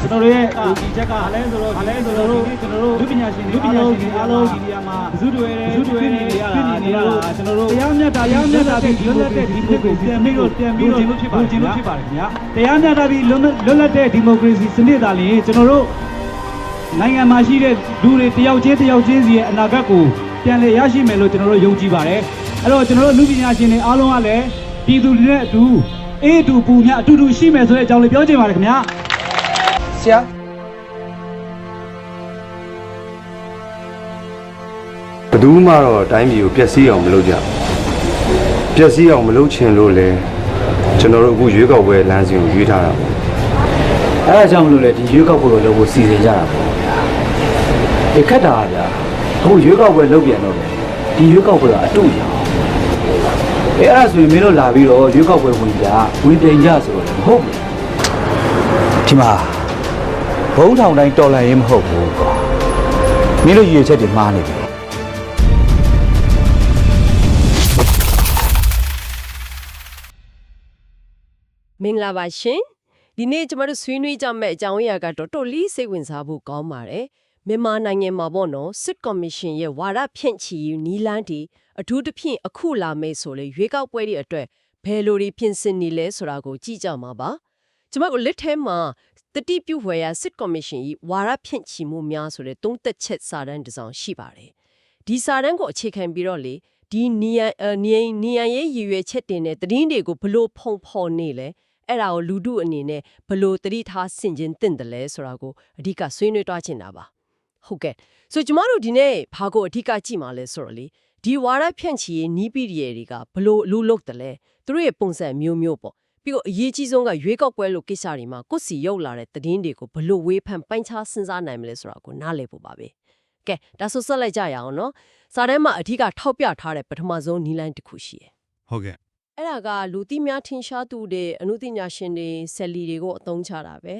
ကျွန်တော်တို့ရဲ့ဒီချက်ကလည်းဆိုတော့လည်းဆိုတော့ကျွန်တော်တို့လူပညာရှင်တွေလူပညာရှင်တွေအားလုံးဒီနေရာမှာဇုတွေဇုတွေနေရတာနေရတာကျွန်တော်တို့တရားမျှတတရားမျှတပြီးလွတ်လပ်တဲ့ဒီမိုကရေစီပြန်ပြီးတော့ပြန်ပြီးတော့ခြင်းဖြစ်ပါတယ်ခြင်းဖြစ်ပါတယ်ခင်ဗျာတရားမျှတပြီးလွတ်လွတ်လပ်တဲ့ဒီမိုကရေစီစနစ်သာလျှင်ကျွန်တော်တို့နိုင်ငံမှာရှိတဲ့လူတွေတယောက်ချင်းတယောက်ချင်းစီရဲ့အနာဂတ်ကိုပြန်လည်ရရှိမယ်လို့ကျွန်တော်တို့ယုံကြည်ပါတယ်အဲ့တော့ကျွန်တော်တို့လူပညာရှင်တွေအားလုံးကလည်းပြည်သူတွေနဲ့အတူအေးအတူပူမြအတူတူရှိမယ်ဆိုတဲ့အကြောင်းလေးပြောချင်ပါတယ်ခင်ဗျာ ဆရာဘယ်သူမှတော့တိုင်းပြည်ကိုပျက်စီးအောင်မလုပ်ကြဘူးပျက်စီးအောင်မလုပ်ချင်လို့လေကျွန်တော်တို့အခုရွေးကောက်ပွဲလမ်းစဉ်ကိုရွေးထားတာပေါ့အဲဒါကြောင့်မလို့လေဒီရွေးကောက်ပွဲကိုလုပ်ဖို့စီစဉ်ကြတာပေါ့ဗျာဒီခက်တာကဗျာအခုရွေးကောက်ပွဲလုပ်ပြန်တော့လေဒီရွေးကောက်ပွဲကအတူရအောင်အဲအဲ့ဒါဆိုရင်မင်းတို့လာပြီးတော့ရွေးကောက်ပွဲဝင်ကြဝင်ပြိန်ကြဆိုတော့လည်းမဟုတ်ဘူးဒီမှာ ဘုံထောင်တိုင်းတော်လှန်ရေးမဟုတ်ဘူးကွာမင်းတို့ရည်ရွယ်ချက်တွေမှားနေပြီမင်္ဂလာပါရှင်ဒီနေ့ကျမတို့ဆွေးနွေးကြမယ့်အကြောင်းအရာကတော့တော်လေးစိတ်ဝင်စားဖို့ကောင်းပါတယ်မြန်မာနိုင်ငံမှာပေါ့နော်စစ်ကော်မရှင်ရဲ့ဝါဒဖြန့်ချီယူနီလန်းတီအထူးသဖြင့်အခုလာမယ့်ဆိုလေရွေးကောက်ပွဲတွေအတွက်ဘယ်လိုတွေပြင်ဆင်နေလဲဆိုတာကိုကြည့်ကြမှာပါ ကျမတို့လက်ထဲမှာတတိပြုဝယ်ရစစ်ကော်မရှင်ကြီးဝါဒဖြန့်ချီမှုများဆိုတဲ့သုံးသက်ချက်စာတမ်းတစ်စောင်ရှိပါတယ်ဒီစာတမ်းကိုအခြေခံပြီးတော့လေဒီနီယန်အနီယန်နီယန်ရဲ့ရည်ရွယ်ချက်တင်တဲ့သတင်းတွေကိုဘလို့ဖုံဖော်နေလဲအဲ့ဒါကိုလူတုအနေနဲ့ဘလို့တတိထားဆင်ခြင်တင့်တယ်လဲဆိုတာကိုအဓိကဆွေးနွေးတွားချင်တာပါဟုတ်ကဲ့ဆိုကျမတို့ဒီနေ့ဘာကိုအဓိကကြည့်မှာလဲဆိုတော့လေဒီဝါရဖြန့်ချီရေးနီးပီရီယေတွေကဘလို့လူလုတ်တယ်လဲသူတို့ရဲ့ပုံစံမျိုးမျိုးပေါ့ ပြီးတော့အရေးကြီးဆုံးကရွေးကောက်ပွဲလို့ကိစ္စတွေမှာကိုယ့်စီရောက်လာတဲ့သတင်းတွေကိုဘလို့ဝေးဖန်ပိုင်းခြားစဉ်းစားနိုင်မလဲဆိုတာကိုနားလည်ဖို့ပါပဲကဲဒါဆိုဆက်လိုက်ကြရအောင်နော်စာထဲမှာအဓိကထောက်ပြထားတဲ့ပထမဆုံးနီးလိုင်းတစ်ခုရှိတယ်ဟုတ်ကဲ့အဲ့ဒါကလူသိများထင်ရှားသူတွေအမှုပညာရှင်တွေဆယ်လီတွေကိုအသုံးချတာပဲ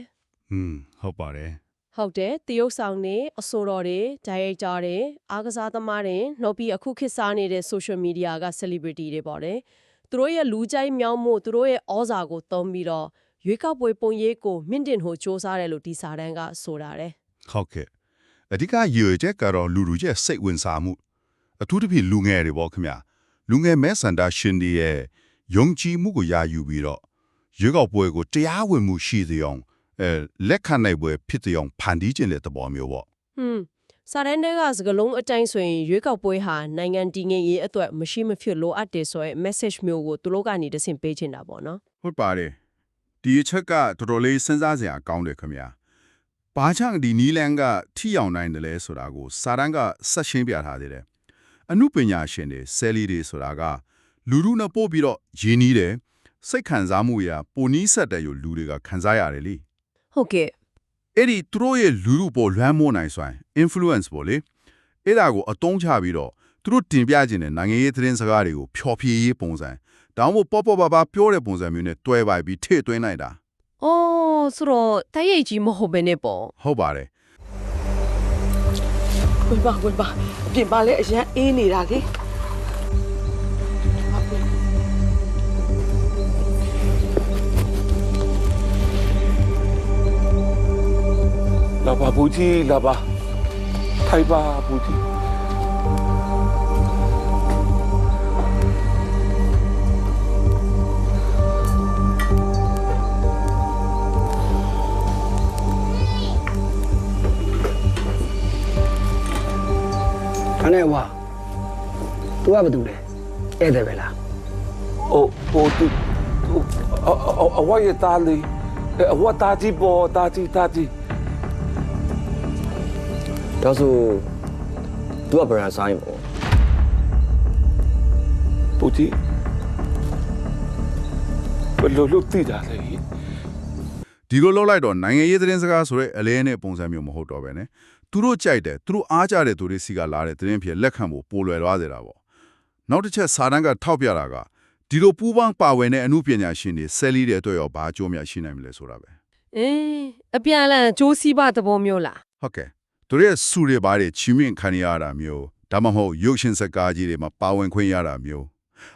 อืมဟုတ်ပါတယ်ဟုတ်တယ်တရုတ်ဆောင်တွေအဆိုတော်တွေဒါရိုက်တာတွေအားကစားသမားတွေနောက်ပြီးအခုခေတ်စားနေတဲ့ social media က celebrity တွေပေါ့တယ် သူတို့ရဲ့လူကြိုက်မြောင်းမှုသူတို့ရဲ့ဩဇာကိုသုံးပြီးတော့ရွေးကောက်ပွဲပုံရိပ်ကိုမြင့်တင်ဖို့စ조사တယ်လို့ဒီစာတန်းကဆိုတာတယ်ဟုတ်ကဲ့အဓိကရည်ရွယ်ချက်ကတော့လူလူရဲ့စိတ်ဝင်စားမှုအထူးသဖြင့်လူငယ်တွေပေါ့ခင်ဗျာလူငယ်မဲဆန္ဒရှင်တွေရဲ့ယုံကြည်မှုကိုယာယူပြီးတော့ရွေးကောက်ပွဲကိုတရားဝင်မှုရှိစေအောင်အဲလက်ခံနိုင်ပွဲဖြစ်စေအောင်ဖန်တီးခြင်းတဲ့သဘောမျိုးပေါ့ဟွန်း စာတန်းတွေကစကလုံးအတိုင်းဆိုရင်ရွေးကောက်ပွဲဟာနိုင်ငံတည်ငြိမ်ရေးအတွက်မရှိမဖြစ်လိုအပ်တယ်ဆိုရဲ message မျိုးကိုသူတို့ကနေတဆင့်ပေးချင်တာပေါ့နော်ဟုတ်ပါတယ်ဒီအချက်ကတော်တော်လေးစဉ်းစားစရာကောင်းတယ်ခင်ဗျာဘာကြောင့်ဒီနီလန်ကထိအောင်နိုင်တယ်လဲဆိုတာကိုစာတန်းကဆက်ရှင်းပြထားသေးတယ်အမှုပညာရှင်တွေဆယ်လီတွေဆိုတာကလူလူနဲ့ပို့ပြီးတော့ရင်းနှီးတယ်စိတ်ခံစားမှုရာပုံနီးဆက်တဲ့ယူလူတွေကခံစားရတယ်လေဟုတ်ကဲ့ အဲ့ဒီသူတို့ရဲ့လူလူပေါ်လွှမ်းမိုးနိုင်စွမ်း influence ပေါ့လေအဲ့ဒါကိုအတုံးချပြီးတော့သူတို့တင်ပြခြင်းတဲ့နိုင်ငံရေးသတင်းစကားတွေကိုဖျော်ဖြေရေးပုံစံဒါမှမဟုတ်ပေါ့ပေါ့ပါပါပြောတဲ့ပုံစံမျိုးနဲ့တွဲပိုက်ပြီးထည့်သွင်းလိုက်တာအော်ဆိုတော့တိုက်ရိုက်ကြီးမဟုတ်ဘဲနဲ့ပေါ့ဟုတ်ပါတယ်ဝင်ပါဝင်ပါအပြင်ပါလဲအရန်အေးနေတာလေ လာပါဘူးကြီးလာပါထိုင်ပါဘူးကြီးခနဲ့ဝါ तू ကဘာတူလဲဧည့်သည်ပဲလားအိုဟိုတူအအအဝါရတာလီအဝါတာကြီးပေါ်တာကြီးတာကြီး ဒါဆို तू ကဗရန်ဆိုင်ပေါ့ဘူးကြီးဘယ်လိုလုပ်သိတာလဲဒီလိုလောက်လိုက်တော့နိုင်ငံရေးသတင်းစကားဆိုတဲ့အလဲနဲ့ပုံစံမျိုးမဟုတ်တော့ပဲねသူတို့ကြိုက်တယ်သူတို့အားကြတဲ့သူတွေစီကလာတဲ့သတင်းဖြစ်လက်ခံဖို့ပိုလွယ်သွားစေတာပေါ့နောက်တစ်ချက်စာတန်းကထောက်ပြတာကဒီလိုပူးပေါင်းပါဝင်တဲ့အမှုပညာရှင်တွေဆယ်လီတဲ့အတွက်ရောဘာအကျိုးများရှိနိုင်မလဲဆိုတာပဲအင်းအပြန်အလှန်ကြိုးစီးပါသဘောမျိုးလားဟုတ်ကဲ့ သူတို့ရဲ့စူတွေဘာတွေချီးမြှင့်ခံရတာမျိုးဒါမှမဟုတ်ရုပ်ရှင်စကားကြီးတွေမှာပါဝင်ခွင့်ရတာမျိုး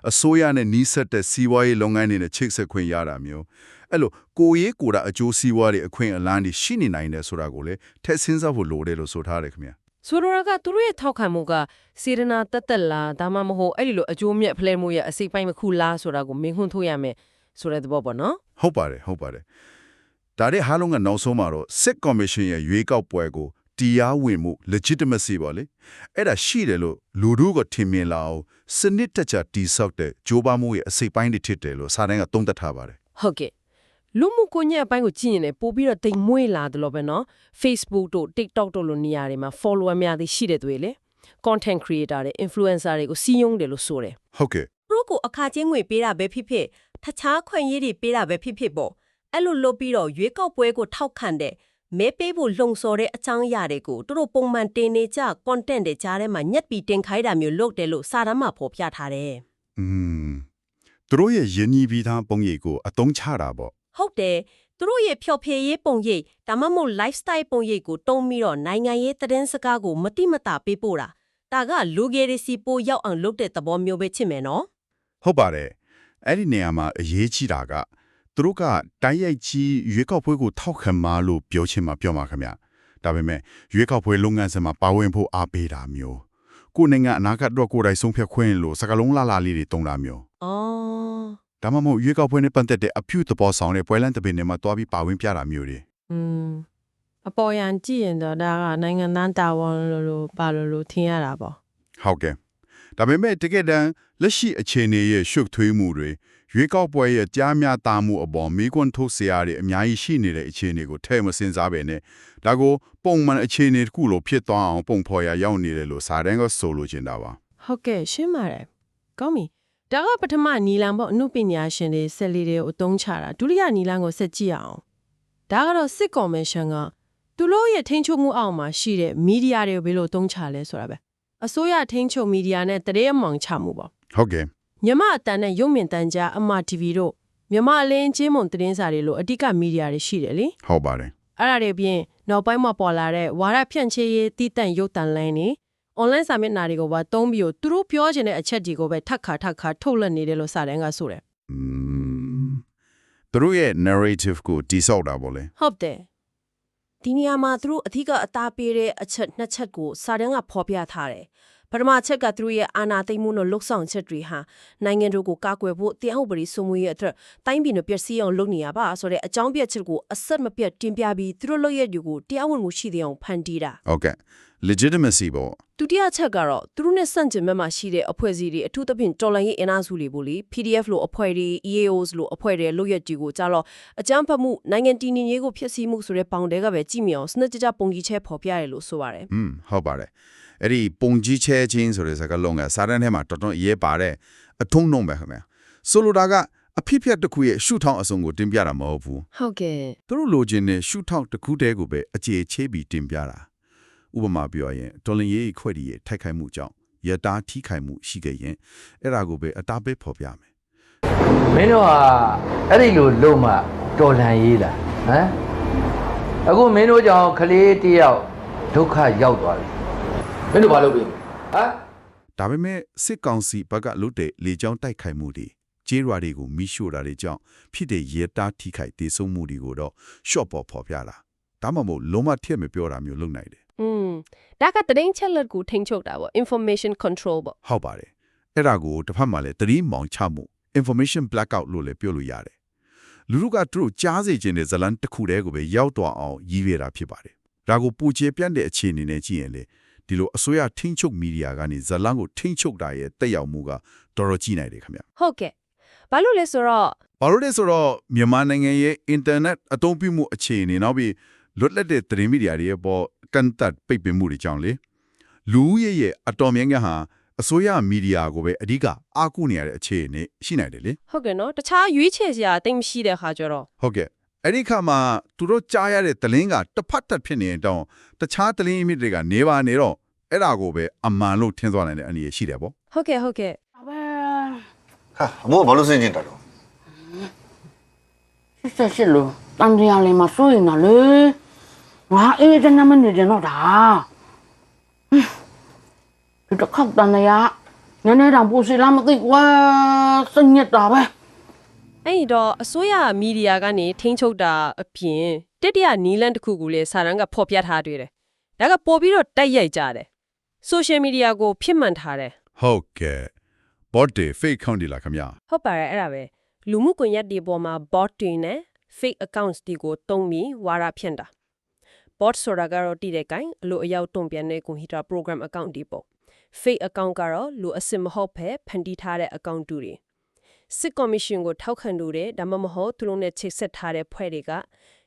အစိုးရနဲ့နှီးဆက်တဲ့စီးပွားရေးလုပ်ငန်းတွေနဲ့ချိတ်ဆက်ခွင့်ရတာမျိုးအဲ့လိုကိုယ်ရေးကိုယ်တာအကျိုးစီးပွားတွေအခွင့်အလမ်းတွေရှိနေနိုင်တယ်ဆိုတာကိုလည်းထည့်စဉ်းစားဖို့လိုတယ်လို့ဆိုထားတယ်ခင်ဗျာဆိုလိုတာကသူတို့ရဲ့ထောက်ခံမှုကစေရနာတက်တက်လားဒါမှမဟုတ်အဲ့ဒီလိုအကျိုးမြတ်ဖလဲမှုရဲ့အစိပ်ပိုင်းတစ်ခုလားဆိုတာကိုမင်းခွန်းထုတ်ရမယ်ဆိုတဲ့သဘောပေါ့နော်ဟုတ်ပါတယ်ဟုတ်ပါတယ်ဒါတဲ့ဟာလုံးကနောက်ဆုံးမှာတော့စစ်ကော်မရှင်ရဲ့ရွေးကောက်ပွဲကို တရားဝင်မှု legitimacy ပေါ့လေအဲ့ဒါရှိတယ်လို့လူတို့ကထင်မြင်လာအောင်စနစ်တကျတိဆောက်တဲ့ဂျိုးပါမှုရဲ့အစိပ်ပိုင်းတွေဖြစ်တယ်လို့စာတန်းကသုံးသပ်ထားပါတယ်ဟုတ်ကဲ့လူမှုကွန်ရက်အပိုင်းကိုကြည့်ရင်လည်းပို့ပြီးတော့တိမ်မွေးလာတယ်လို့ပဲနော် Facebook တို့ TikTok တို့လိုနေရာတွေမှာ follower များသည်ရှိတဲ့သူတွေလေ content creator တွေ influencer တွေကိုစီးယုံတယ်လို့ဆိုတယ်ဟုတ်ကဲ့သူတို့ကိုအခါချင်းငွေပေးတာပဲဖြစ်ဖြစ်တခြားခွင့်ရည်တွေပေးတာပဲဖြစ်ဖြစ်ပေါ့အဲ့လိုလုပ်ပြီးတော့ရွေးကောက်ပွဲကိုထောက်ခံတဲ့ မဲပေးဖို့လှုံ့ဆော်တဲ့အကြောင်းအရာတွေကိုသူတို့ပုံမှန်တင်နေကြ content တွေကြားထဲမှာညက်ပြီးတင်ခိုင်းတာမျိုးလုပ်တယ်လို့စာတမ်းမှာဖော်ပြထားတယ်อืมသူတို့ရဲ့ယဉ်ညီပြီးသားပုံရိပ်ကိုအသုံးချတာပေါ့ဟုတ်တယ်သူတို့ရဲ့ဖျော်ဖြေရေးပုံရိပ်ဒါမှမဟုတ် lifestyle ပုံရိပ်ကိုတုံးပြီးတော့နိုင်ငံရေးသတင်းစကားကိုမတိမတာပေးပို့တာဒါကလူငယ်တွေစီပိုရောက်အောင်လုပ်တဲ့သဘောမျိုးပဲချစ်မယ်နော်ဟုတ်ပါတယ်အဲ့ဒီနေရာမှာအရေးကြီးတာက သူတို့ကတိုက်ရိုက်ကြီးရွေးကောက်ပွဲကိုထောက်ခံမှလို့ပြောချင်မှပြောမှာခင်ဗျဒါပေမဲ့ရွေးကောက်ပွဲလုပ်ငန်းစဉ်မှာပါဝင်ဖို့အားပေးတာမျိုးကိုယ်နိုင်ငံအနာဂတ်အတွက်ကိုယ်တိုင်ဆုံးဖြတ်ခွင့်လို့စကလုံးလာလာလေးတွေတုံးတာမျိုးအော်ဒါမှမဟုတ်ရွေးကောက်ပွဲနဲ့ပတ်သက်တဲ့အပြုသဘောဆောင်တဲ့ပွဲလမ်းတစ်ပင်တွေမှာတွားပြီးပါဝင်ပြတာမျိုးတွေอืมအပေါ်ယံကြည့်ရင်တော့ဒါကနိုင်ငံသားတာဝန်လို့လို့ပါလို့လို့ထင်ရတာပေါ့ဟုတ်ကဲ့ဒါပေမဲ့တကယ်တမ်းလက်ရှိအခြေအနေရဲ့ရှုပ်ထွေးမှုတွေ ရွေးကောက်ပွဲရဲ့ကြားများတာမှုအပေါ်မေးခွန်းထုတ်စရာတွေအများကြီးရှိနေတဲ့အခြေအနေကိုထည့်မစင်စားပဲနဲ့ဒါကိုပုံမှန်အခြေအနေတစ်ခုလိုဖြစ်သွားအောင်ပုံဖော်ရရောက်နေတယ်လို့စာတန်းကဆိုလိုချင်တာပါဟုတ်ကဲ့ရှင်းပါတယ်ကောင်းပြီဒါကပထမနီလန်ပေါ့အမှုပညာရှင်တွေဆက်လီတွေကိုအသုံးချတာဒုတိယနီလန်ကိုဆက်ကြည့်အောင်ဒါကတော့စစ်ကော်မရှင်ကသူတို့ရဲ့ထိန်းချုပ်မှုအောက်မှာရှိတဲ့မီဒီယာတွေကိုဘယ်လိုသုံးချလဲဆိုတာပဲအစိုးရထိန်းချုပ်မီဒီယာနဲ့တရေမောင်ချမှုပေါ့ဟုတ်ကဲ့ မြမအတန်နဲ့ရုပ်မြင်တန်ကြားအမ TV တို့မြမအလင်းချင်းမုံသတင်းစာတွေလိုအဓိကမီဒီယာတွေရှိတယ်လေဟုတ်ပါတယ်အဲ့ဒါတွေပြင်နောက်ပိုင်းမှာပေါ်လာတဲ့ဝါရဖြန့်ချေရေးတည်တံ့ရုပ်တန်လိုင်းနေ online စာမျက်နှာတွေကိုပါသုံးပြီးတော့သူတို့ပြောချင်တဲ့အချက်တွေကိုပဲထပ်ခါထပ်ခါထုတ်လွှင့်နေတယ်လို့စာတန်းကဆိုတယ်อืมသူတို့ရဲ့ narrative ကိုတိဆောက်တာပေါ့လေဟုတ်တယ်ဒီနေရာမှာသူတို့အထူးကအသားပေးတဲ့အချက်နှစ်ချက်ကိုစာတမ်းကဖော်ပြထားတယ် ပထမအချက်ကသူတို့ရဲ့အာဏာသိမ်းမှုနဲ့လှုပ်ဆောင်ချက်တွေဟာနိုင်ငံတို့ကိုကာကွယ်ဖို့တရားဥပဒေစိုးမိုးရေးအတွက်တိုင်းပြည်နဲ့ပျက်စီးအောင်လုပ်နေရပါဆိုတဲ့အကြောင်းပြချက်ကိုအဆက်မပြတ်တင်ပြပြီးသူတို့လုပ်ရက်တွေကိုတရားဝင်မှုရှိတဲ့အောင်ဖန်တီးတာဟုတ်ကဲ့ legitimacy ပေါ့ဒုတိယချက်ကတော့သူတို့နဲ့ဆန့်ကျင်ဘက်မှာရှိတဲ့အဖွဲ့အစည်းတွေအထူးသဖြင့်တော်လှန်ရေးအင်အားစုတွေပေါ့လေ PDF လို့အဖွဲ့တွေ EAOs လို့အဖွဲ့တွေလုပ်ရက်တွေကိုကြတော့အကြမ်းဖက်မှုနိုင်ငံတည်ငြိမ်ရေးကိုဖျက်ဆီးမှုဆိုတဲ့ပေါင်တဲကပဲကြည့်မြင်အောင်စနစ်တကျပုံကြီးချဲဖော်ပြရတယ်လို့ဆိုပါတယ်อืมဟုတ်ပါတယ် အဲ့ဒီပုံကြီးချဲချင်းဆိုတဲ့စကားလုံးကစာတန်းထဲမှာတော်တော်အရေးပါတဲ့အထုံးနှုံပဲခင်ဗျာဆိုလိုတာကအဖြစ်ဖြတ်တစ်ခုရဲ့ရှုထောင့်အစုံကိုတင်ပြတာမဟုတ်ဘူးဟုတ်ကဲ့သူတို့လိုချင်တဲ့ရှုထောင့်တစ်ခုတည်းကိုပဲအခြေချေပြီးတင်ပြတာဥပမာပြောရင်တော်လင်ရေးခွက်ဒီရဲ့ထိုက်ခိုက်မှုကြောင့်ရတားထိခိုက်မှုရှိခဲ့ရင်အဲ့ဒါကိုပဲအတားပေးဖော်ပြမယ်မင်းတို့ဟာအဲ့ဒီလိုလုံမှတော်လန်ရေးလားဟမ်အခုမင်းတို့ကြောင့်ကလေးတစ်ယောက်ဒုက္ခရောက်သွားပြီ မင်းတို့ဘာလုပ်ပြီဟမ်ဒါပေမဲ့စစ်ကောင်စီဘက်ကလွတ်တဲ့လေကြောင်းတိုက်ခိုက်မှုတွေကျေးရွာတွေကိုမိရှို့တာတွေကြောင့်ဖြစ်တဲ့ရတားထိခိုက်ဒေဆုံးမှုတွေကိုတော့ရှော့ပေါ်ဖော်ပြတာဒါမှမဟုတ်လုံးဝထည့်မပြောတာမျိုးလုပ်နိုင်တယ်อืมဒါကသတင်းချက်လက်ကိုထိန်းချုပ်တာပေါ့ information control ပေါ့ဟုတ်ပါတယ်အဲ့ဒါကိုတစ်ဖက်မှာလည်းသတိမောင်ချမှု information blackout လို့လည်းပြောလို့ရတယ်လူလူကသူတို့ကြားစေခြင်းတဲ့ဇလန်တစ်ခုတည်းကိုပဲရောက်သွားအောင်ရည်ရတာဖြစ်ပါတယ်ဒါကိုပူချေပြန့်တဲ့အခြေအနေနဲ့ကြည့်ရင်လေ ဒီလိုအစိုးရထိန်းချုပ်မီဒီယာကနေဇလန်ကိုထိန်းချုပ်တာရဲ့တက်ရောက်မှုကတော်တော်ကြီးနိုင်တယ်ခင်ဗျဟုတ်ကဲ့ဘာလို့လဲဆိုတော့ဘာလို့လဲဆိုတော့မြန်မာနိုင်ငံရဲ့ internet အသုံးပြုမှုအခြေအနေနောက်ပြီးလွတ်လပ်တဲ့သတင်းမီဒီယာတွေရဲ့ပေါ်ကန်တတ်ပိတ်ပင်မှုတွေကြောင့်လေလူဦးရေရဲ့အတော်များများဟာအစိုးရမီဒီယာကိုပဲအဓိကအားကိုးနေရတဲ့အခြေအနေရှိနိုင်တယ်လေဟုတ်ကဲ့နော်တခြားရွေးချယ်စရာတိတ်မရှိတဲ့ခါကျတော့ဟုတ်ကဲ့ အဲ့ဒီခါမှာသူတို့ကြားရတဲ့သတင်းကတစ်ဖက်တစ်ဖြစ်နေရင်တောင်တခြားသတင်းအမြစ်တွေကနေပါနေတော့အဲ့ဒါကိုပဲအမှန်လို့ထင်သွားနိုင်တဲ့အနေရရှိတယ်ပေါ့ဟုတ်ကဲ့ဟုတ်ကဲ့ဟာအမိုးဘာလို့စဉ်းကျင်တာတော့ရှစ်ဆက်ရှစ်လို့တန်တရားလေးမှာစိုးရင်တာလေငါအေးတဲ့နမနေကြတော့တာဟွန်းဒီတစ်ခေါက်တန်တရားနည်းနည်းတောင်ပိုစီလားမသိကွာစိတ်ညစ်တာပဲ အဲ့ဒီတော့အစိုးရမီဒီယာကနေထိန်းချုပ်တာအပြင်တတိယနီလန်တစ်ခုကိုလည်းစာရန်ကဖော်ပြထားတွေ့တယ်။ဒါကပို့ပြီးတော့တိုက်ရိုက်ကြတယ်။ social media ကိုဖြစ်မှန်ထားတယ်ဟုတ်ကဲ့ bot တွေ fake account တွေလားခင်ဗျာ။ဟုတ်ပါတယ်အဲ့ဒါပဲ။လူမှုကွန်ရက်တွေပေါ်မှာ bot တွေနဲ့ fake accounts တွေကိုတုံးပြီးဝါရဖြန့်တာ။ bot ဆိုတာကတော့တည်တဲ့ကိုင်အလိုအရောက်တုံ့ပြန်တဲ့ computer program account တွေပေါ့။ fake account ကတော့လူအစစ်မဟုတ်ဘဲဖန်တီးထားတဲ့ account တွေ။ စစ်ကော်မရှင်ကိုထောက်ခံလို့တဲ့ဒါမှမဟုတ်သူတို့နဲ့ချိတ်ဆက်ထားတဲ့ဖွဲ့တွေက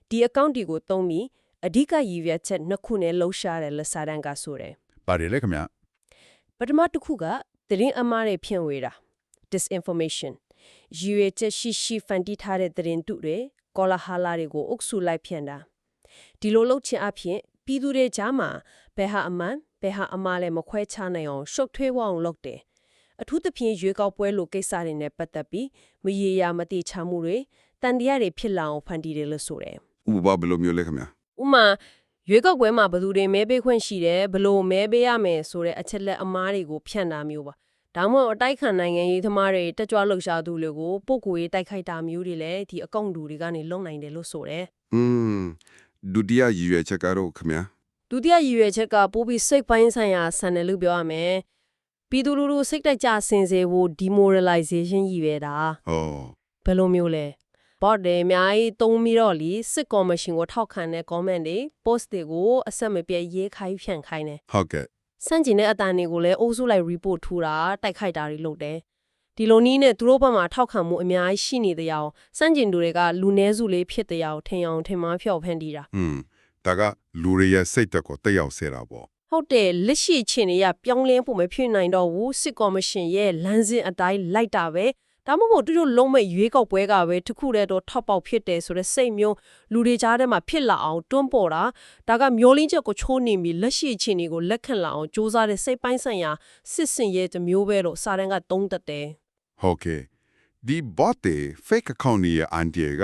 ဒီ account တွေကိုသုံးပြီးအဓိကရည်ရွယ်ချက်နှစ်ခုနဲ့လှုပ်ရှားတယ်လက်စာတန်းကဆိုတယ်ပါတယ်လေခင်ဗျာပထမတစ်ခုကသတင်းအမှားတွေဖြန့်ဝေတာ disinformation ရည်ရွယ်ချက်ရှိရှိဖန်တီးထားတဲ့သတင်းတုတွေကောလာဟာလာတွေကိုအုပ်စုလိုက်ဖြန့်တာဒီလိုလုပ်ခြင်းအပြင်ပြည်သူတွေကြားမှာဘယ်ဟာအမှန်ဘယ်ဟာအမှားလဲမခွဲခြားနိုင်အောင်ရှုပ်ထွေးဝအောင်လုပ်တယ် အထူးသဖြင့်ရွေးကောက်ပွဲလိုကိစ္စတွေနဲ့ပတ်သက်ပြီးမရေရာမတိချမှုတွေတန်တရားတွေဖြစ်လာအောင်ဖန်တီးတယ်လို့ဆိုတယ်ဥပမာဘယ်လိုမျိုးလဲခင်ဗျာဥမာရွေးကောက်ပွဲမှာဘယ်သူတွေမဲပေးခွင့်ရှိတယ်ဘယ်လို့မဲပေးရမယ်ဆိုတဲ့အချက်လက်အမားတွေကိုဖြန့်တာမျိုးပါဒါမှမဟုတ်အတိုက်ခံနိုင်ငံရေးသမားတွေတက်ကြွလှုပ်ရှားသူတွေကိုပုံကိုယ်ရေးတိုက်ခိုက်တာမျိုးတွေလည်းဒီအကောင့်တူတွေကနေလုံနိုင်တယ်လို့ဆိုတယ်อืมဒုတိယရည်ရွယ်ချက်ကတော့ခင်ဗျာဒုတိယရည်ရွယ်ချက်ကပိုပြီးစိတ်ပိုင်းဆိုင်ရာဆန်တယ်လို့ပြောရမယ် ပြည်သူလူထုစိတ်တက်ကြဆင်စေဖို့ demoralization ရည်ရွယ်တာဟောဘယ်လိုမျိုးလဲ bot တွေအများကြီးသုံးပြီးတော့လीစစ်ကော်မရှင်ကိုထောက်ခံတဲ့ comment တွေ post တွေကိုအဆက်မပြတ်ရေးခိုင်းဖြန့်ခိုင်းတယ်ဟုတ်ကဲ့စန့်ကျင်တဲ့အတန်တွေကိုလည်းအုပ်စုလိုက် report ထူတာတိုက်ခိုက်တာတွေလုပ်တယ်ဒီလိုနည်းနဲ့သူတို့ဘက်မှာထောက်ခံမှုအများကြီးရှိနေတဲ့အကြောင်းစန့်ကျင်သူတွေကလူနည်းစုလေးဖြစ်တဲ့အကြောင်းထင်အောင်ထင်မှားဖျောက်ဖန်တီးတာอืมဒါကလူတွေရဲ့စိတ်သက်ကိုတက်ရောက်စေတာပေါ့ ဟုတ်တယ်လက်ရှိအခြေအနေကပြောင်းလဲဖို့မဖြစ်နိုင်တော့ဘူးစစ်ကော်မရှင်ရဲ့လမ်းစဉ်အတိုင်းလိုက်တာပဲဒါမှမဟုတ်သူတို့လုံးမဲ့ရွေးကောက်ပွဲကပဲတခုတည်းတော့ထောက်ပေါက်ဖြစ်တယ်ဆိုတော့စိတ်မျိုးလူတွေကြားထဲမှာဖြစ်လာအောင်တွန်းပေါ်တာဒါကမျောလင်းချက်ကိုချိုးနေပြီးလက်ရှိအခြေအနေကိုလက်ခံလာအောင်စူးစမ်းတဲ့စိတ်ပိုင်းဆိုင်ရာစစ်စင်ရဲ့တစ်မျိုးပဲလို့စာတန်းကသုံးသပ်တယ်ဟုတ်ကဲ့ဒီ bot fake account ရဲ့ anti က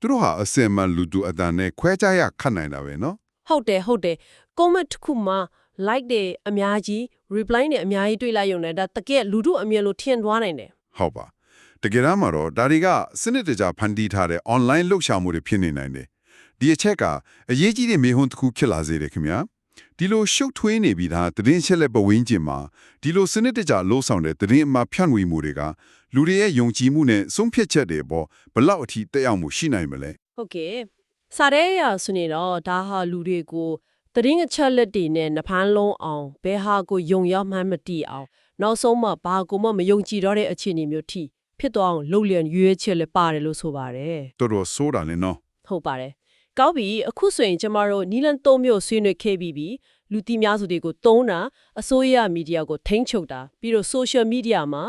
သူတို့ဟာအစင်မှလူတူအတန်နဲ့ခွဲခြားရခတ်နိုင်တာပဲနော်ဟုတ်တယ်ဟုတ်တယ် comment တစ်ခုမှာ like တွေအများကြီး reply တွေအများကြီးတွေ့လိုက်ရုံနဲ့ဒါတကယ်လူတို့အမြင်လို့ထင်သွားနိုင်တယ်ဟုတ်ပါတကယ်တမ်းမှာတော့ဒါတွေကစနစ်တကျဖန်တီးထားတဲ့ online လှုပ်ရှားမှုတွေဖြစ်နေနိုင်တယ်ဒီအချက်ကအရေးကြီးတဲ့မေဟွန်းတစ်ခုဖြစ်လာစေတယ်ခင်ဗျာဒီလိုရှုပ်ထွေးနေပြီးသားသတင်းချက်လက်ပဝင်းကျင်မှာဒီလိုစနစ်တကျလှုပ်ဆောင်တဲ့သတင်းအမှားဖြန့်ဝေမှုတွေကလူတွေရဲ့ယုံကြည်မှုနဲ့ဆုံးဖြတ်ချက်တွေပေါ်ဘယ်လောက်အထိတက်ရောက်မှုရှိနိုင်မလဲဟုတ်ကဲ့စာရဲရဆိုနေတော့ဒါဟာလူတွေကို သတင်းအချက်လက်တွေနဲ့နှဖမ်းလုံးအောင်ဘယ်ဟာကိုယုံရောက်မှန်းမသိအောင်နောက်ဆုံးမှဘာကိုမှမယုံကြည်တော့တဲ့အခြေအနေမျိုးထိဖြစ်သွားအောင်လှုပ်လျံရွေးချက်လည်းပါတယ်လို့ဆိုပါတယ်တော်တော်ဆိုးတာလေနော်ဟုတ်ပါတယ်ကောင်းပြီအခုဆိုရင်ကျမတို့နီလန်၃မျိုးဆွေးနွေးခဲ့ပြီးပြီလူတီများစုတွေကိုတုံးတာအစိုးရမီဒီယာကိုထိန်းချုပ်တာပြီးတော့ social media မှာ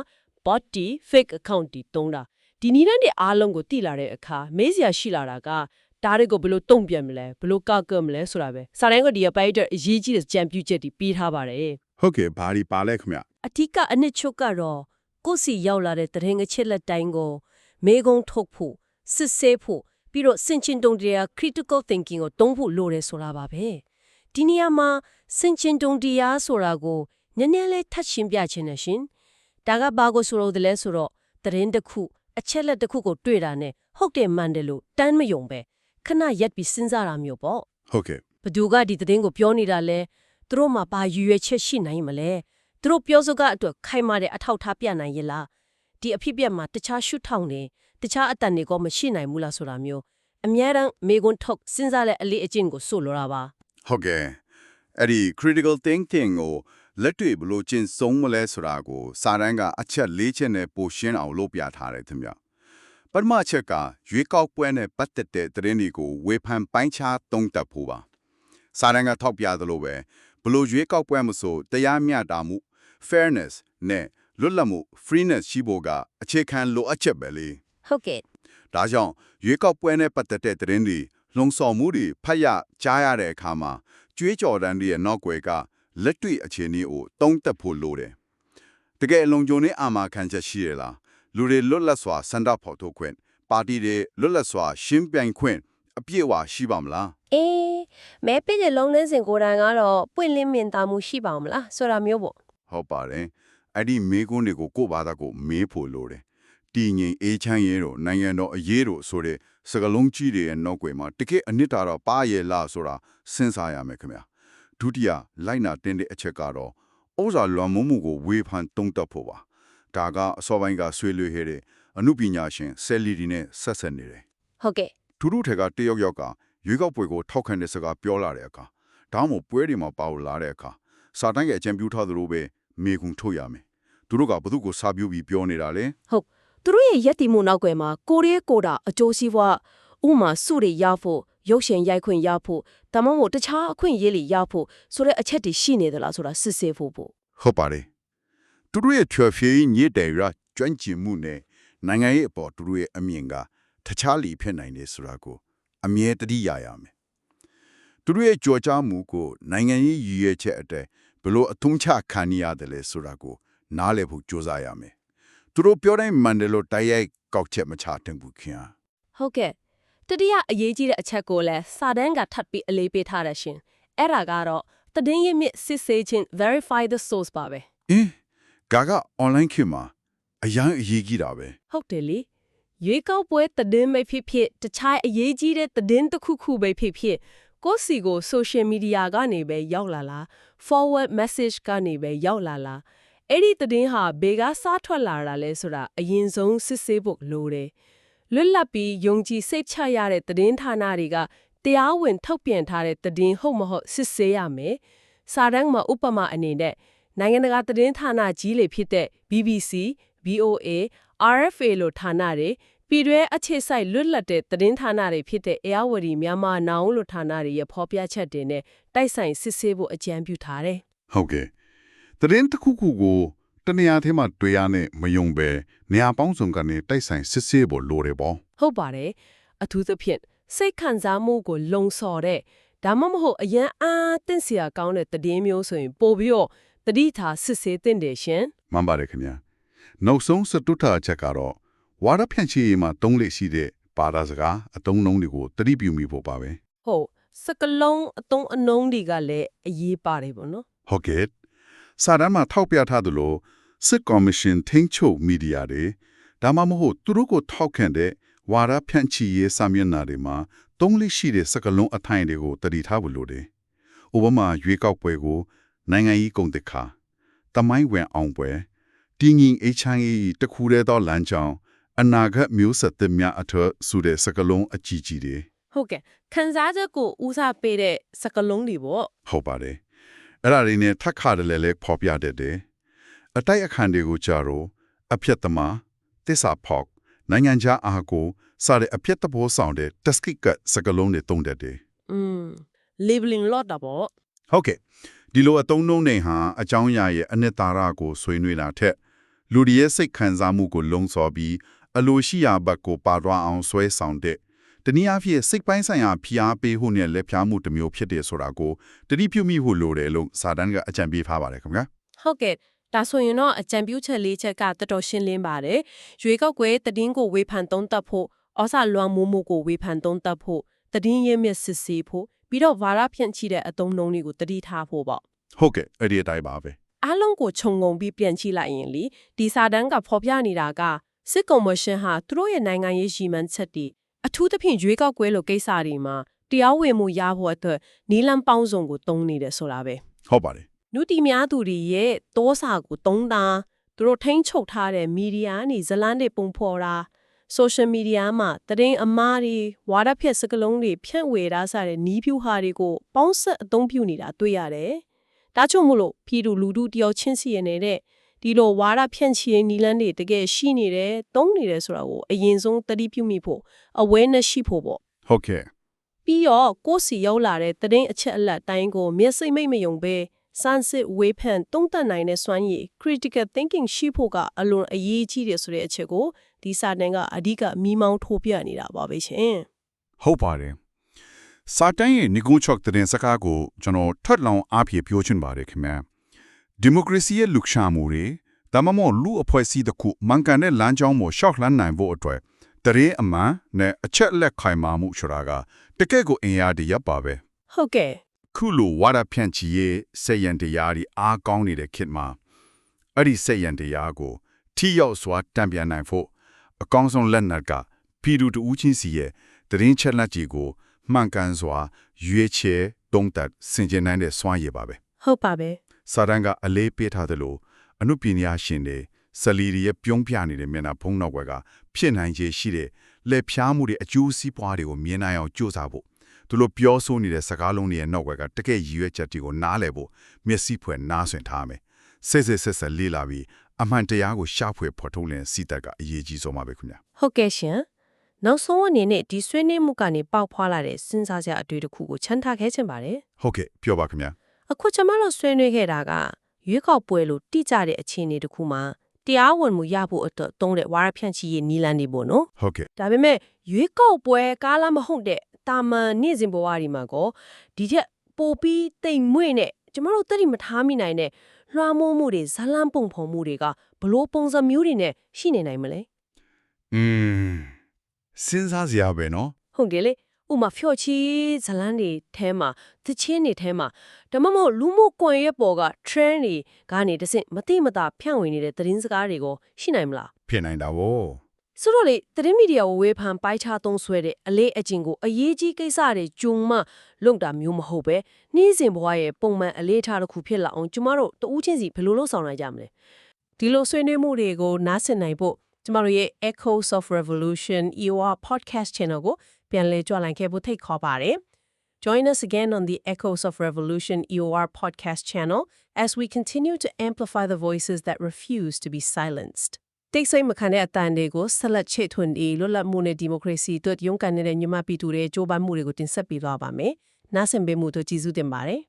bot တီ fake account တီတုံးတာဒီနီလန်တွေအားလုံးကိုတိလာတဲ့အခါမေးစရာရှိလာတာက ဒါတွေကိုဘယ်လိုတုံ့ပြန်မလဲဘယ်လိုကကမလဲဆိုတာပဲစာတိုင်းကဒီအပိုက်အတွက်အရေးကြီးတဲ့ကြံပြူချက်တီပြီးထားပါတယ်ဟုတ်ကဲ့ဘာဒီပါလဲခင်ဗျအထီးကအနှစ်ချုပ်ကတော့ကိုယ့်စီရောက်လာတဲ့တရင်ငချစ်လက်တိုင်းကိုမေကုံထုတ်ဖို့စစ်ဆေးဖို့ပြီးတော့စင်ချင်တုံတရား critical thinking ကိုတုံးဖို့လိုတယ်ဆိုတာပါပဲဒီနေရာမှာစင်ချင်တုံတရားဆိုတာကိုနည်းနည်းလေးထပ်ရှင်းပြချင်တယ်ရှင်ဒါကဘာကိုဆိုလို့တလဲဆိုတော့တရင်တစ်ခုအချက်လက်တစ်ခုကိုတွေ့တာနဲ့ဟုတ်တယ်မှန်တယ်လို့တန်းမယုံပဲ ခဏရက်ပြီးစဉ်းစားတာမျိုးပေါ့ဟုတ်ကဲ့ဘသူကဒီသတင်းကိုပြောနေတာလဲသူတို့မှာဘာရည်ရွယ်ချက်ရှိနိုင်မလဲသူတို့ပြောစကားအတွက်ခိုင်မာတဲ့အထောက်အထားပြနိုင်ရဲ့လားဒီအဖြစ်ပြက်မှာတခြားရှုထောင့်နေတခြားအတန်တွေကမရှိနိုင်ဘူးလားဆိုတာမျိုးအများရန်မေကွန်ထုတ်စဉ်းစားတဲ့အလေးအကျင့်ကိုဆိုလိုတာပါဟုတ်ကဲ့အဲ့ဒီ critical thinking ကိုလက်တွေ့ဘယ်လို့ကျင့်သုံးမလဲဆိုတာကိုစာတန်းကအချက်၄ချက်နဲ့ပိုရှင်းအောင်လုပ်ပြထားတယ်ခင်ဗျ ပထမအချက်ကရွေးကောက်ပွဲနဲ့ပတ်သက်တဲ့သတင်းတွေကိုဝေဖန်ပိုင်းခြားသုံးသပ်ဖို့ပါစာတန်းကထောက်ပြသလိုပဲဘလို့ရွေးကောက်ပွဲမဆိုတရားမျှတမှု fairness နဲ့လွတ်လပ်မှု freeness ရှိဖို့ကအခြေခံလိုအပ်ချက်ပဲလေဟုတ်ကဲ့ဒါကြောင့်ရွေးကောက်ပွဲနဲ့ပတ်သက်တဲ့သတင်းတွေလုံဆောင်မှုတွေဖတ်ရကြားရတဲ့အခါမှာကြွေးကြော်တန်းတွေရဲ့နောက်ွယ်ကလက်တွေ့အခြေအနေကိုတုံးတက်ဖို့လိုတယ်။တကယ်အလုံခြုံတဲ့အာမခံချက်ရှိရလား လူတွေလွတ်လပ်စွာစန္ဒဖော်ထုတ်ခွင့်ပါတီတွေလွတ်လပ်စွာရှင်းပြိုင်ခွင့်အပြည့်အဝရှိပါမလားအေးမဲပေးတဲ့လုံးလင်းစင်ကိုယ်တိုင်ကတော့ပွင့်လင်းမြင်သာမှုရှိပါမလားဆိုတာမျိုးပေါ့ဟုတ်ပါတယ်အဲ့ဒီမေကွန်းတွေကိုကိုယ့်ဘာသာကိုမေးဖို့လိုတယ်တည်ငြိမ်အေးချမ်းရေးတို့နိုင်ငံတော်အရေးတို့ဆိုတဲ့စကလုံးကြီးတွေရဲ့နောက်ွယ်မှာတကယ်အနှစ်သာတော့ပါရဲ့လားဆိုတာစဉ်းစားရမယ်ခင်ဗျာဒုတိယလိုက်နာတင်တဲ့အချက်ကတော့ဩဇာလွန်မိုးမှုကိုဝေဖန်တုံးတက်ဖို့ပါ ဒါကအစောပိုင်းကဆွေးနွေးခဲ့တဲ့အမှုပညာရှင်ဆယ်လီဒီနဲ့ဆက်ဆက်နေတယ်ဟုတ်ကဲ့သူတို့ထက်ကတယောက်ယောက်ကရွေးကောက်ပွဲကိုထောက်ခံတဲ့စကားပြောလာတဲ့အခါဒါမှမဟုတ်ပွဲတွေမှာပါဝလာတဲ့အခါစာတန်းရဲ့အကြံပြုထားသလိုပဲမေကုံထုတ်ရမယ်သူတို့ကဘသူကိုစာပြုပြီးပြောနေတာလဲဟုတ်သူတို့ရဲ့ရက်တီမှုနောက်ွယ်မှာကိုရီးကိုတာအကျိုးစီးပွားဥမာစုတွေရဖို့ရုပ်ရှင်ရိုက်ခွင့်ရဖို့တမန်မို့တခြားအခွင့်အရေးတွေရဖို့ဆိုတဲ့အချက်တွေရှိနေသလားဆိုတာစစ်ဆေးဖို့ပို့ဟုတ်ပါတယ် သူတို့ရဲ့ချွေဖြေးညစ်တယ်ရကျွမ်းကျင်မှုနဲ့နိုင်ငံရေးအပေါ်သူတို့ရဲ့အမြင်ကတခြားလီဖြစ်နိုင်တယ်ဆိုတာကိုအမြဲတတိရရမယ်သူတို့ရဲ့ကြော်ကြားမှုကိုနိုင်ငံရေးရည်ရွယ်ချက်အတဲ့ဘယ်လို့အထုံးချခံရရတယ်လဲဆိုတာကိုနားလည်ဖို့ကြိုးစားရမယ်သူတို့ပြောတိုင်းမန်တယ်လို့တိုက်ရိုက်ကောက်ချက်မချတင်ဘူးခင်ဗျာဟုတ်ကဲ့တတိယအရေးကြီးတဲ့အချက်ကိုလည်းစာတန်းကထပ်ပြီးအလေးပေးထားရရှင်အဲ့ဒါကတော့တည်င်းရမြစ်စစ်ဆေးခြင်း verify the source ပါပဲအင်း ဂါက online ခေတ်မှာအရန်အရေးကြီးတာပဲဟုတ်တယ်လေရွေးကောက်ပွဲတည်င်းပဲဖြစ်ဖြစ်တခြားအရေးကြီးတဲ့တည်င်းတစ်ခုခုပဲဖြစ်ဖြစ်ကိုယ့်စီကို social media ကနေပဲရောက်လာလား forward message ကနေပဲရောက်လာလားအဲ့ဒီတည်င်းဟာဘေကစားထွက်လာတာလဲဆိုတာအရင်ဆုံးစစ်ဆေးဖို့လိုတယ်လွတ်လပ်ပြီးယုံကြည်စိတ်ချရတဲ့တည်င်းဌာနတွေကတရားဝင်ထုတ်ပြန်ထားတဲ့တည်င်းဟုတ်မဟုတ်စစ်ဆေးရမယ်စာတန်းမှာဥပမာအနေနဲ့ နိုင်ငံတကာတည်င်းဌာနကြီးတွေဖြစ်တဲ့ BBC, VOA, RFA လိုဌာနတွေပြည်တွဲအခြေစိုက်လွတ်လပ်တဲ့သတင်းဌာနတွေဖြစ်တဲ့ Airwari မြန်မာနောင်လိုဌာနတွေရဲ့ဖော်ပြချက်တွေနဲ့တိုက်ဆိုင်စစ်ဆေးဖို့အကြံပြုထားတယ်ဟုတ်ကဲ့သတင်းတစ်ခုခုကိုတနေရာထဲမှာတွေ့ရနဲ့မယုံပဲနေရာပေါင်းစုံကနေတိုက်ဆိုင်စစ်ဆေးဖို့လိုတယ်ပေါ့။ဟုတ်ပါတယ်။အထူးသဖြင့်စိတ်ခံစားမှုကို လုံဆော်တဲ့ဒါမှမဟုတ်အရန်အားတင့်စရာကောင်းတဲ့သတင်းမျိုးဆိုရင်ပို့ပြီးတော့ တတိထားစစ်ဆေးသင့်တယ်ရှင်မှန်ပါတယ်ခင်ဗျာနောက်ဆုံးစတုထအချက်ကတော့ဝါဒဖြန့်ချီရေးမှာတုံးလေးရှိတဲ့ပါဒါစကားအတုံးလုံးတွေကိုတတိပြုမိဖို့ပါပဲ။ဟုတ်စကလုံးအတုံးအနှုံးတွေကလည်းအရေးပါတယ်ပေါ့နော်ဟုတ်ကဲ့စာတမ်းမှာထောက်ပြထားသလိုစစ်ကော်မရှင်ထိန်းချုပ်မီဒီယာတွေဒါမှမဟုတ်သူတို့ကိုထောက်ခံတဲ့ဝါဒဖြန့်ချီရေးစာမျက်နှာတွေမှာတုံးလေးရှိတဲ့စကလုံးအထိုင်တွေကိုတတိထားဖို့လိုတယ်ဥပမာရွေးကောက်ပွဲကို နိုင်ငံရေးကုန်တခါတမိုင်းဝင်အောင်ပွဲတင်းငင်အချမ်းကြီးတခုတည်းသောလမ်းကြောင်းအနာဂတ်မျိုးဆက်သစ်များအထက်ဆိုတဲ့စကလုံးအကြီးကြီးတွေ။ဟုတ်ကဲ့ခံစားချက်ကိုဦးစားပေးတဲ့စကလုံးတွေပေါ့ဟုတ်ပါတယ်အဲ့ဒါတွေနဲ့ထပ်ခါတလဲလဲဖော်ပြတတ်တယ်အတိုက်အခန့်တွေကိုကြတော့အဖြတ်သမားတစ္ဆာဖောက်နိုင်ငံခြားအားကိုစတဲ့အဖြတ်တဘောဆောင်တဲ့တက်စကစ်ကစကလုံးတွေတုံးတတ်တယ်။อืม labeling lot တာပေါ့ဟုတ်ကဲ့ ဒီလိုအတုံးနှုံးနေဟာအကြောင်းအရာရဲ့အနှစ်သာရကိုဆွေးနွေးတာထက်လူတွေရဲ့စိတ်ခံစားမှုကိုလုံဆော်ပြီးအလိုရှိရာဘက်ကိုပါသွားအောင်ဆွဲဆောင်တဲ့တနည်းအားဖြင့်စိတ်ပိုင်းဆိုင်ရာဖိအားပေးဖို့နဲ့လက်ဖြားမှုတစ်မျိုးဖြစ်တယ်ဆိုတာကိုတတိပြုမိဖို့လိုတယ်လို့စာတန်းကအကြံပေးထားပါတယ်ခင်ဗျာဟုတ်ကဲ့ဒါဆိုရင်တော့အကြံပြုချက်လေးချက်ကတော်တော်ရှင်းလင်းပါတယ်။ရွေးကောက်ကွယ်တည်င်းကိုဝေဖန်သုံးသပ်ဖို့ဩစာလွန်မှုမှုကိုဝေဖန်သုံးသပ်ဖို့တည်င်းရင်းမြစ်စစ်ဆေးဖို့ ပြီးတော့ဗာရဖြန့်ချိတဲ့အသုံးနှုန်းတွေကိုတတိထားဖို့ပေါ့ဟုတ်ကဲ့အဲ့ဒီအတိုင်းပါပဲအားလုံးကိုခြုံငုံပြီးပြန်ချိလိုက်ရင်လေဒီစာတန်းကဖော်ပြနေတာကစစ်ကော်မရှင်ဟာသူတို့ရဲ့နိုင်ငံရေးရည်မှန်းချက်တွေအထူးသဖြင့်ရွေးကောက်ကွယ်လိုကိစ္စတွေမှာတရားဝင်မှုရဖို့အတွက်နီလန်ပေါင်းစုံကိုတုံးနေတယ်ဆိုတာပဲဟုတ်ပါတယ်နုတီများသူတွေရဲ့တောစာကိုတုံးတာသူတို့ထိန်းချုပ်ထားတဲ့မီဒီယာနေဇလန်းတွေပုံဖော်တာ ဆိုရှယ်မီဒီယာမှာတရင်အမားတွေဝါဒဖြက်စကလုံးတွေဖြန့်ဝေတာစတဲ့နီးပြူဟာတွေကိုပေါင်းဆက်အသုံးပြုနေတာတွေ့ရတယ်။ဒါကြောင့်မို့လို့ပြည်သူလူထုတယောက်ချင်းစီရနေတဲ့ဒီလိုဝါဒဖြန့်ချီရေးနီလန်းတွေတကယ်ရှိနေတယ်တုံးနေတယ်ဆိုတာကိုအရင်ဆုံးသတိပြုမိဖို့ awareness ရှိဖို့ပေါ့ဟုတ်ကဲ့ပြီးတော့ကိုယ့်စီရောက်လာတဲ့တရင်အချက်အလက်တိုင်းကိုမျက်စိမိတ်မယုံပဲ စမ်းစစ်ဝေဖန်တုံးတက်နိုင်တဲ့စွမ်းရည် critical thinking ရှိဖို့ကအလွန်အရေးကြီးတယ်ဆိုတဲ့အချက်ကိုဒီစာတန်ကအဓိကမိမောင်းထိုးပြနေတာပါပဲရှင်ဟုတ်ပါတယ်စာတန်းရဲ့ညီကုန်းချော့တဲ့စကားကိုကျွန်တော်ထပ်လောင်းအားဖြည့်ပြောချင်ပါတယ်ခင်ဗျာဒီမိုကရေစီရဲ့လူရှာမှုတွေဒါမှမဟုတ်လူအဖွဲ့အစည်းတစ်ခုမှန်ကန်တဲ့လမ်းကြောင်းကိုရှောက်လှမ်းနိုင်ဖို့အတွက်တရေအမှန်နဲ့အချက်လက်ခိုင်မာမှုဆိုတာကတကယ့်ကိုအင်အားတရပါပဲဟုတ်ကဲ့ ခုလိုဝါဒဖြန့်ချီရေးစက်ရန်တရားတွေအားကောင်းနေတဲ့ခေတ်မှာအဲ့ဒီစိတ်ရန်တရားကိုထိရောက်စွာတံပြန်နိုင်ဖို့အကောင်းဆုံးလက်နက်ကဖီဒူတူဦးချင်းစီရဲ့တရင်ချက်လက်ကြီးကိုမှန်ကန်စွာရွေးချယ်တုံးတက်ဆင်ခြင်နိုင်တဲ့စွမ်းရည်ပါပဲဟုတ်ပါပဲစာတန်ကအလေးပေးထားသလိုအနုပညာရှင်တွေဆလီရီရဲ့ပြုံးပြနေတဲ့မျက်နှာဖုံးနောက်ွယ်ကဖြစ်နိုင်ခြေရှိတဲ့လက်ဖြားမှုတွေအကျိုးစီးပွားတွေကိုမြင်နိုင်အောင်ကြိုးစားဖို့ သူတို့ပြောဆိုနေတဲ့စကားလုံးတွေရဲ့နောက်ွယ်ကတကယ်ရည်ရွယ်ချက်တွေကိုနားလည်ဖို့မျက်စိဖွယ်နားဆွင့်ထားမယ်စစ်စစ်ဆက်ဆက်လေးလာပြီးအမှန်တရားကိုရှာဖွေဖော်ထုတ်လင်စီတက်ကအရေးကြီးဆုံးပါပဲခင်ဗျာဟုတ်ကဲ့ရှင်နောက်ဆုံးအနေနဲ့ဒီဆွေးနွေးမှုကနေပေါက်ဖွာလာတဲ့စဉ်းစားစရာအတွေ့တစ်ခုကိုချန်ထားခဲ့ချင်ပါတယ်ဟုတ်ကဲ့ပြောပါခင်ဗျာအခုကျွန်မတို့ဆွေးနွေးခဲ့တာကရွေးကောက်ပွဲလို့တိကျတဲ့အခြေအနေတစ်ခုမှာတရားဝင်မှုရဖို့အတွက်သုံးတဲ့ဝါရဖြန့်ချီရေးနီလန်းနေပေါ့နော်ဟုတ်ကဲ့ဒါပေမဲ့ရွေးကောက်ပွဲကားလာမဟုတ်တဲ့ တာမန်နေ့စဉ်ဘဝဒီမှာကောဒီထက်ပိုပြီးတိမ်မွေ့နဲ့ကျမတို့တတိမထားမိနိုင်တဲ့လွှမ်းမိုးမှုတွေဇလန်းပုံဖုံမှုတွေကဘလို့ပုံစံမျိုးတွေနဲ့ရှိနေနိုင်မလဲอืมစဉ်းစားစရာပဲနော်ဟုတ်တယ်လေဥမာဖြော့ချီဇလန်းတွေထဲမှာသချင်းတွေထဲမှာဒါမှမဟုတ်လူမှုကွန်ရက်ပေါ်က trend တွေကနေတဆင့်မတိမတာဖြန့်ဝေနေတဲ့သတင်းစကားတွေကိုရှိနိုင်မလားဖြစ်နိုင်တာဗော ဆိုတော့လေသတင်းမီဒီယာကိုဝေဖန်ပိုက်ချသုံးဆွဲတဲ့အလေးအကျင့်ကိုအရေးကြီးကိစ္စတွေဂျုံမှလုံတာမျိုးမဟုတ်ပဲနှီးစဉ်ဘဝရဲ့ပုံမှန်အလေးထားတစ်ခုဖြစ်လာအောင်ကျမတို့တဦးချင်းစီဘယ်လိုလုပ်ဆောင်နိုင်ကြမလဲဒီလိုဆွေးနွေးမှုတွေကိုနားဆင်နိုင်ဖို့ကျမတို့ရဲ့ Echoes of Revolution EOR podcast channel ကိုပြန်လည်ကြွလိုက်ခဲ့ဖို့ထိတ်ခေါ်ပါတယ် Join us again on the Echoes of Revolution EOR podcast channel as we continue to amplify the voices that refuse to be silenced. တိတ်ဆိတ်မခံတဲ့အတန်တွေကိုဆက်လက်ချစ်ထွန်းပြီးလွတ်လပ်မှုနဲ့ဒီမိုကရေစီအတွက်ရုန်းကန်နေတဲ့ညီမပြည်သူတွေကြိုးပမ်းမှုတွေကိုတင်ဆက်ပေးသွားပါမယ်။နားဆင်ပေးမှုတို့ကျေးဇူးတင်ပါတယ်